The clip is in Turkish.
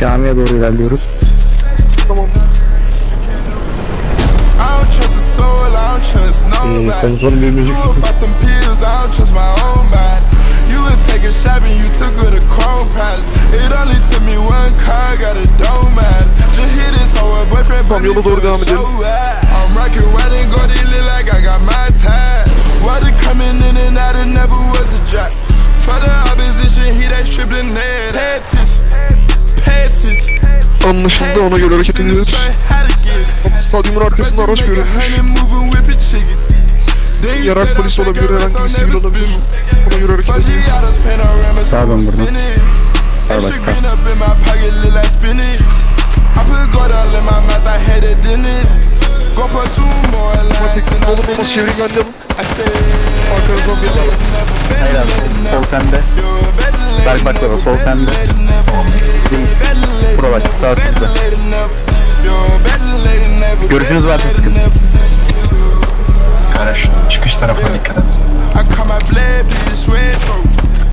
Camiye doğru ilerliyoruz. Ee, nobody. komutanım bir müzik a shot and you took her to Chrome Palace. It only took me one car, got a dome at it. Just hit this hoe, her boyfriend Tamam, put me yola Anlaşıldı ona göre hareket ediyoruz. Stadyumun arkasında araç görülmüş. Yarak polis olabilir, herhangi bir sivil olabilir. Ona göre hareket ediyoruz. Sağa dön buradan. Sağ. Çevreyi önleyelim. Arkanızdan bir alalım. Hayır abi. Sol sende. Berk baklava sol sende. Sağ olsun. Görüşünüz var. Kardeş çıkış tarafına dikkat et.